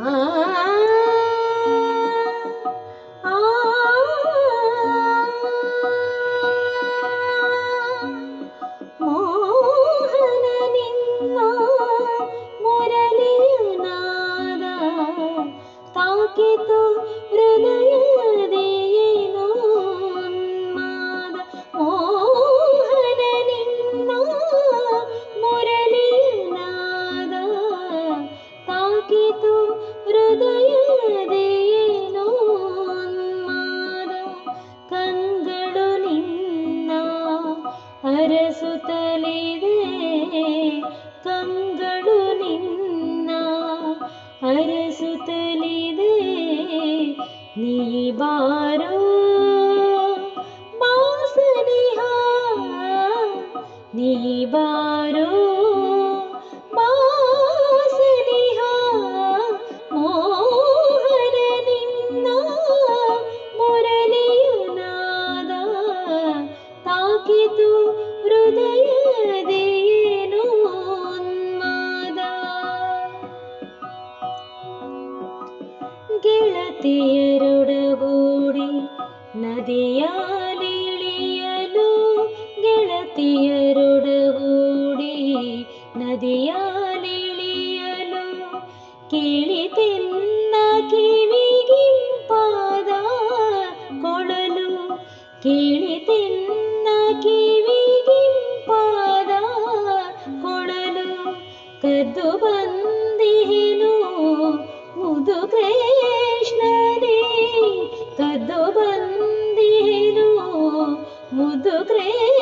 ah নিবা ನದಿಯಾಲಿಳಿಯಲು ಗೆಳತಿಯರೊಡಗೂಡಿ ನದಿಯಾಲಿಳಿಯಲು ಕೇಳಿತೆನ್ನ ಕಿವಿಗಿಂಪಾದ ಕೊಡಲು ಕೇಳಿ दुख रे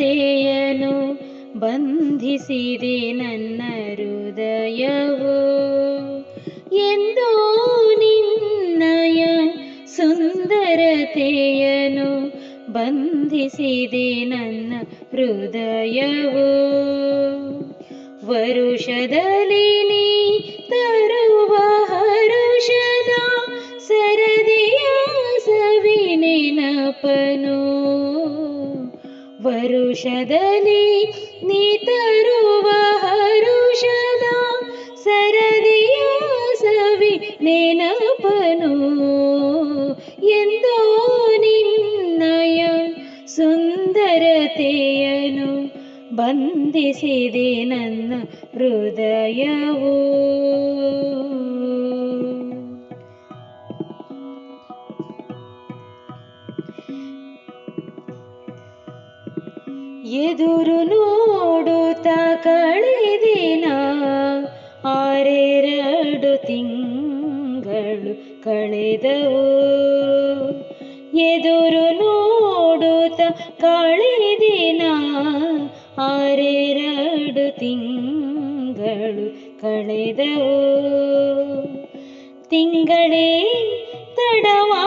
ಕತೆಯನು ಬಂಧಿಸಿದೆ ನನ್ನ ಹೃದಯವು. ಎಂದೋ ನಿನ್ನಯ ಸುಂದರತೆಯನು ಬಂಧಿಸಿದೆ ನನ್ನ ಹೃದಯವು. ವರುಷದಲ್ಲಿ ವರುಷದಲ್ಲಿ ನೀ ತರುವ ಹರುಷದ ಸರದಿಯ ಸವಿ ನೆನಪನು ಎಂದೋ ನಿನ್ನಯ ಸುಂದರತೆಯನು ಬಂಧಿಸಿದೆ ನನ್ನ ಹೃದಯವು ಎದುರು ನೋಡುತ್ತ ಕಳೆದಿನ ಆರೆರಡು ತಿಂಗಳು ಕಳೆದವು. ಎದುರು ನೋಡುತ್ತ ಕಳೆದಿನ ಆರೆರಡು ತಿಂಗಳು ಕಳೆದವು. ತಿಂಗಳೇ ತಡವಾಯಿತೆಗೆ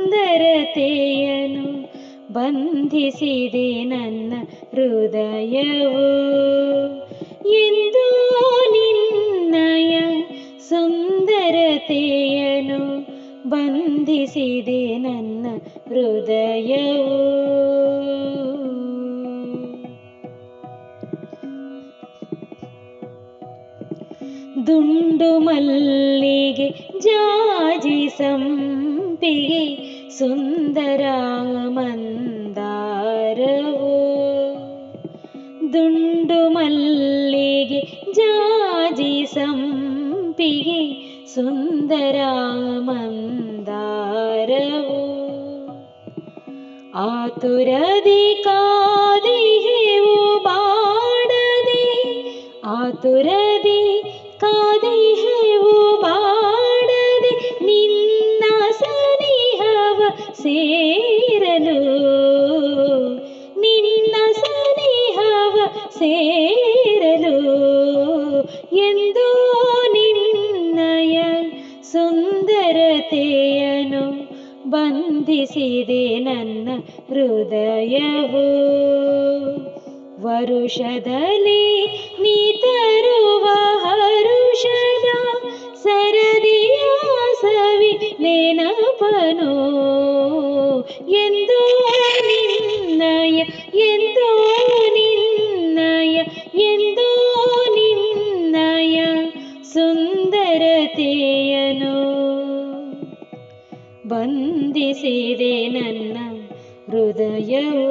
ಸುಂದರತೆಯನು ಬಂಧಿಸಿದೆ ನನ್ನ ಹೃದಯವು. ಎಂದು ನಿನ್ನಯ ಸುಂದರತೆಯನು ಬಂಧಿಸಿದೆ ನನ್ನ ಹೃದಯವು. ದುಂಡು ಮಲ್ಲಿಗೆ ಜಾಜಿ ಸಂಪಿಗೆ ಸುಂದರ ಮಂದಾರವು ದುಂಡು ಮಲ್ಲಿಗೆ ಜಾಜಿ ಸಂಪಿಗೆ ಸುಂದರ ಮಂದಾರವು ಆತುರದಿ ಕಾದಿಹೆವು ಬಾಡದೆ ಆತುರದಿ ಸೇರಲು ಎಂದೋ ನಿನ್ನಯ ಸುಂದರತೆಯನು ಬಂಧಿಸಿದೆ ನನ್ನ ಹೃದಯವು ವರುಷದಲ್ಲಿ ನೀ ತರುವ ಹರುಷದ ಸರದಿಯ ಸವಿ ನೆನಪನು ಬಂಧಿಸಿದೆ ನನ್ನ ಹೃದಯವು